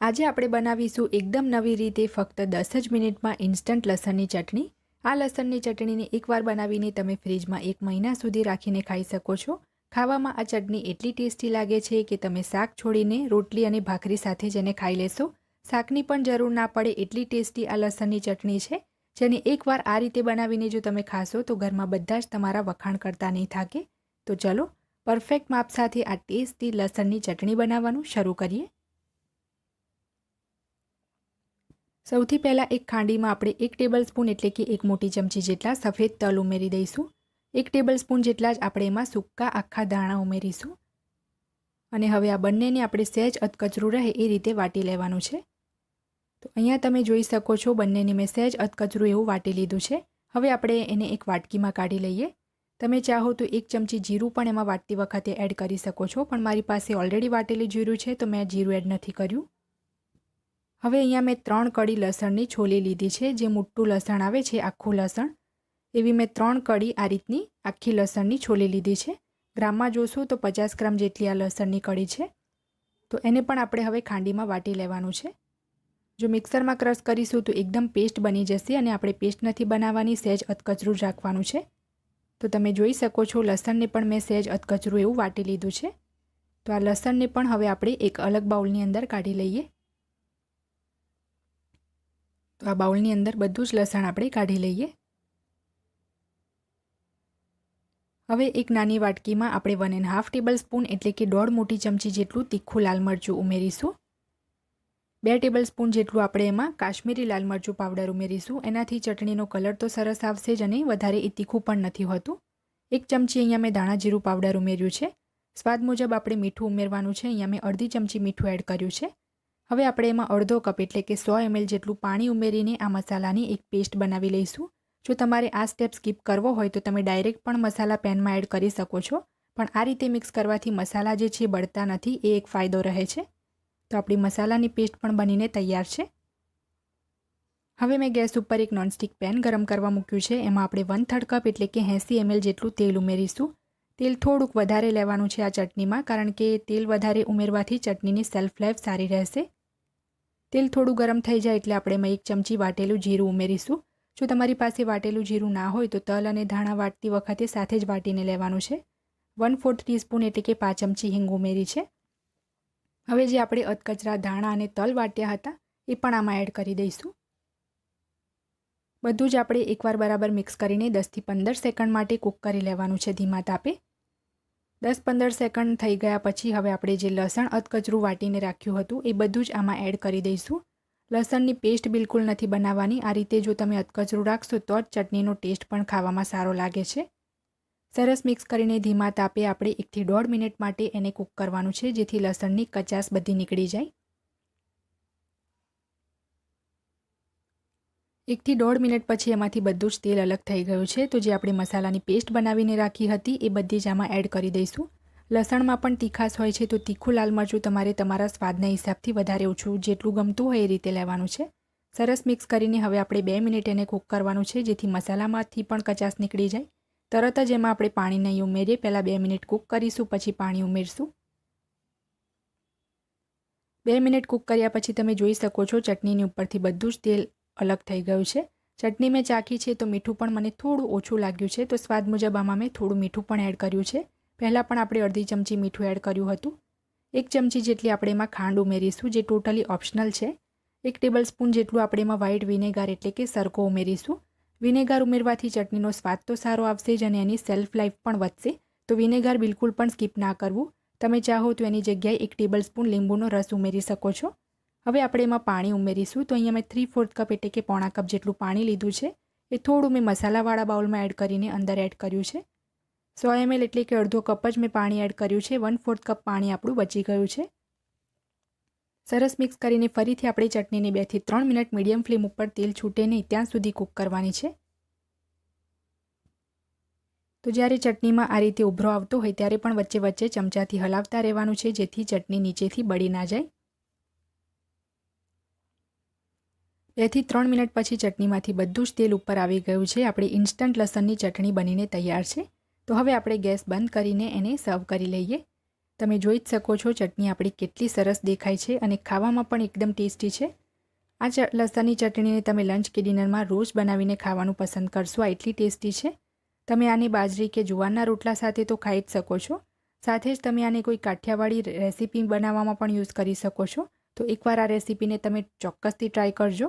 આજે આપણે બનાવીશું એકદમ નવી રીતે ફક્ત દસ જ મિનિટમાં ઇન્સ્ટન્ટ લસણની ચટણી. આ લસણની ચટણીને એકવાર બનાવીને તમે ફ્રીજમાં એક મહિના સુધી રાખીને ખાઈ શકો છો. ખાવામાં આ ચટણી એટલી ટેસ્ટી લાગે છે કે તમે શાક છોડીને રોટલી અને ભાખરી સાથે જેને ખાઈ લેશો. શાકની પણ જરૂર ના પડે એટલી ટેસ્ટી આ લસણની ચટણી છે. જેને એકવાર આ રીતે બનાવીને જો તમે ખાશો તો ઘરમાં બધા જ તમારા વખાણ કરતા નહીં થાકે. તો ચલો પરફેક્ટ માપ સાથે આ ટેસ્ટી લસણની ચટણી બનાવવાનું શરૂ કરીએ. સૌથી પહેલાં એક ખાંડીમાં આપણે એક ટેબલ સ્પૂન એટલે કે એક મોટી ચમચી જેટલા સફેદ તલ ઉમેરી દઈશું. એક ટેબલ સ્પૂન જેટલા જ આપણે એમાં સૂકા આખા દાણા ઉમેરીશું. અને હવે આ બંનેને આપણે સહેજ અધકચરું રહે એ રીતે વાટી લેવાનું છે. તો અહીંયા તમે જોઈ શકો છો બંનેને મેં સહેજ અધકચરું એવું વાટી લીધું છે. હવે આપણે એને એક વાટકીમાં કાઢી લઈએ. તમે ચાહો તો એક ચમચી જીરું પણ એમાં વાટતી વખતે એડ કરી શકો છો, પણ મારી પાસે ઓલરેડી વાટેલી જીરું છે, તો મેં જીરું એડ નથી કર્યું. હવે અહીંયા મેં ત્રણ કડી લસણની છોલી લીધી છે. જે મોટું લસણ આવે છે આખું લસણ. એવી મેં ત્રણ કડી આ રીતની આખી લસણની છોલી લીધી છે. ગ્રામમાં જોશું તો પચાસ ગ્રામ જેટલી આ લસણની કડી છે. તો એને પણ આપણે હવે ખાંડીમાં વાટી લેવાનું છે. જો મિક્સરમાં ક્રશ કરીશું તો એકદમ પેસ્ટ બની જશે અને આપણે પેસ્ટ નથી બનાવવાની, સહેજ અધકચરું રાખવાનું છે. તો તમે જોઈ શકો છો લસણને પણ મેં સહેજ અધકચરું એવું વાટી લીધું છે. તો આ લસણને પણ હવે આપણે એક અલગ બાઉલની અંદર કાઢી લઈએ. તો આ બાઉલની અંદર બધું જ લસણ આપણે કાઢી લઈએ. હવે એક નાની વાટકીમાં આપણે one and half tablespoon એટલે કે દોઢ મોટી ચમચી જેટલું તીખું લાલ મરચું ઉમેરીશું. બે ટેબલ સ્પૂન જેટલું આપણે એમાં કાશ્મીરી લાલ મરચું પાવડર ઉમેરીશું. એનાથી ચટણીનો કલર તો સરસ આવશે જ અને વધારે એ તીખું પણ નથી હોતું. એક ચમચી અહીંયા મેં ધાણા જીરું પાવડર ઉમેર્યું છે. સ્વાદ મુજબ આપણે મીઠું ઉમેરવાનું છે. અહીંયા મેં અડધી ચમચી મીઠું એડ કર્યું છે. હવે આપણે એમાં અડધો કપ એટલે કે સો એમએલ જેટલું પાણી ઉમેરીને આ મસાલાની એક પેસ્ટ બનાવી લઈશું. જો તમારે આ સ્ટેપ સ્કીપ કરવો હોય તો તમે ડાયરેક્ટ પણ મસાલા પેનમાં એડ કરી શકો છો. પણ આ રીતે મિક્સ કરવાથી મસાલા જે છે બળતા નથી, એ એક ફાયદો રહે છે. તો આપણી મસાલાની પેસ્ટ પણ બનીને તૈયાર છે. હવે મેં ગેસ ઉપર એક નોનસ્ટિક પેન ગરમ કરવા મૂક્યું છે. એમાં આપણે વન થર્ડ કપ એટલે કે એંસી એમએલ જેટલું તેલ ઉમેરીશું. તેલ થોડુંક વધારે લેવાનું છે આ ચટણીમાં, કારણ કે તેલ વધારે ઉમેરવાથી ચટણીની સેલ્ફ લાઈફ સારી રહેશે. તેલ થોડું ગરમ થઈ જાય એટલે આપણે એમાં એક ચમચી વાટેલું જીરું ઉમેરીશું. જો તમારી પાસે વાટેલું જીરું ના હોય તો તલ અને ધાણા વાટતી વખતે સાથે જ વાટીને લેવાનું છે. વન ફોર્થ ટીસ્પૂન એટલે કે પાંચ ચમચી હિંગ ઉમેરી છે. હવે જે આપણે અધકચરા ધાણા અને તલ વાટ્યા હતા, એ પણ આમાં એડ કરી દઈશું. બધું જ આપણે એકવાર બરાબર મિક્સ કરીને દસથી પંદર સેકન્ડ માટે કૂક કરી લેવાનું છે ધીમા તાપે. દસ પંદર સેકન્ડ થઈ ગયા પછી હવે આપણે જે લસણ, અધકચરું વાટીને રાખ્યું હતું, એ બધું જ આમાં એડ કરી દઈશું. લસણની પેસ્ટ બિલકુલ નથી બનાવવાની. આ રીતે જો તમે અધકચરું રાખશો તો જ ચટણીનો ટેસ્ટ પણ ખાવામાં સારો લાગે છે. સરસ મિક્સ કરીને ધીમા તાપે આપણે એકથી દોઢ મિનિટ માટે એને કૂક કરવાનું છે, જેથી લસણની કચાસ બધી નીકળી જાય. એકથી દોઢ મિનિટ પછી એમાંથી બધું જ તેલ અલગ થઈ ગયું છે. તો જે આપણે મસાલાની પેસ્ટ બનાવીને રાખી હતી, એ બધી જ આમાં એડ કરી દઈશું. લસણમાં પણ તીખાશ હોય છે, તો તીખું લાલ મરચું તમારે તમારા સ્વાદના હિસાબથી વધારે ઓછું જેટલું ગમતું હોય એ રીતે લેવાનું છે. સરસ મિક્સ કરીને હવે આપણે બે મિનિટ એને કૂક કરવાનું છે, જેથી મસાલામાંથી પણ કચાસ નીકળી જાય. તરત જ એમાં આપણે પાણી નહીં ઉમેરીએ, પહેલાં બે મિનિટ કૂક કરીશું, પછી પાણી ઉમેરશું. બે મિનિટ કૂક કર્યા પછી તમે જોઈ શકો છો, ચટણીની ઉપરથી બધું જ તેલ અલગ થઈ ગયું છે. ચટણી મેં ચાખી છે તો મીઠું પણ મને થોડું ઓછું લાગ્યું છે તો સ્વાદ મુજબ આમાં મેં થોડું મીઠું પણ એડ કર્યું છે. પહેલાં પણ આપણે અડધી ચમચી મીઠું એડ કર્યું હતું. એક ચમચી જેટલી આપણે એમાં ખાંડ ઉમેરીશું જે ટોટલી ઓપ્શનલ છે. એક ટેબલ સ્પૂન જેટલું આપણે એમાં વ્હાઇટ વિનેગાર એટલે કે સરકો ઉમેરીશું. વિનેગાર ઉમેરવાથી ચટણીનો સ્વાદ તો સારો આવશે જ અને એની સેલ્ફ લાઈફ પણ વધશે. તો વિનેગાર બિલકુલ પણ સ્કીપ ના કરવું. તમે ચાહો તો એની જગ્યાએ એક ટેબલ સ્પૂન લીંબુનો રસ ઉમેરી શકો છો. હવે આપણે એમાં પાણી ઉમેરીશું. તો અહીંયા મેં થ્રી ફોર્થ કપ એટલે કે પોણા કપ જેટલું પાણી લીધું છે. એ થોડું મેં મસાલાવાળા બાઉલમાં એડ કરીને અંદર એડ કર્યું છે. સો એમએલ એટલે કે અડધો કપ જ મેં પાણી એડ કર્યું છે. વન ફોર્થ કપ પાણી આપણું બચી ગયું છે. સરસ મિક્સ કરીને ફરીથી આપણે ચટણીને બેથી ત્રણ મિનિટ મીડિયમ ફ્લેમ ઉપર તેલ છૂટે નહીં, ત્યાં સુધી કૂક કરવાની છે. તો જ્યારે ચટણીમાં આ રીતે ઉભરો આવતો હોય, ત્યારે પણ વચ્ચે વચ્ચે ચમચાથી હલાવતા રહેવાનું છે, જેથી ચટણી નીચેથી બળી ના જાય. બેથી ત્રણ મિનિટ પછી ચટણીમાંથી બધું જ તેલ ઉપર આવી ગયું છે. આપણી ઇન્સ્ટન્ટ લસણની ચટણી બનીને તૈયાર છે. તો હવે આપણે ગેસ બંધ કરીને એને સર્વ કરી લઈએ. તમે જોઈ જ શકો છો ચટણી આપણી કેટલી સરસ દેખાય છે અને ખાવામાં પણ એકદમ ટેસ્ટી છે. આ લસણની ચટણીને તમે લંચ કે ડિનરમાં રોજ બનાવીને ખાવાનું પસંદ કરશો, આ એટલી ટેસ્ટી છે. તમે આને બાજરી કે જુવારના રોટલા સાથે તો ખાઈ જ શકો છો. સાથે જ તમે આને કોઈ કાઠિયાવાડી રેસીપી બનાવવામાં પણ યુઝ કરી શકો છો. તો એકવાર આ રેસીપીને તમે ચોક્કસથી ટ્રાય કરજો.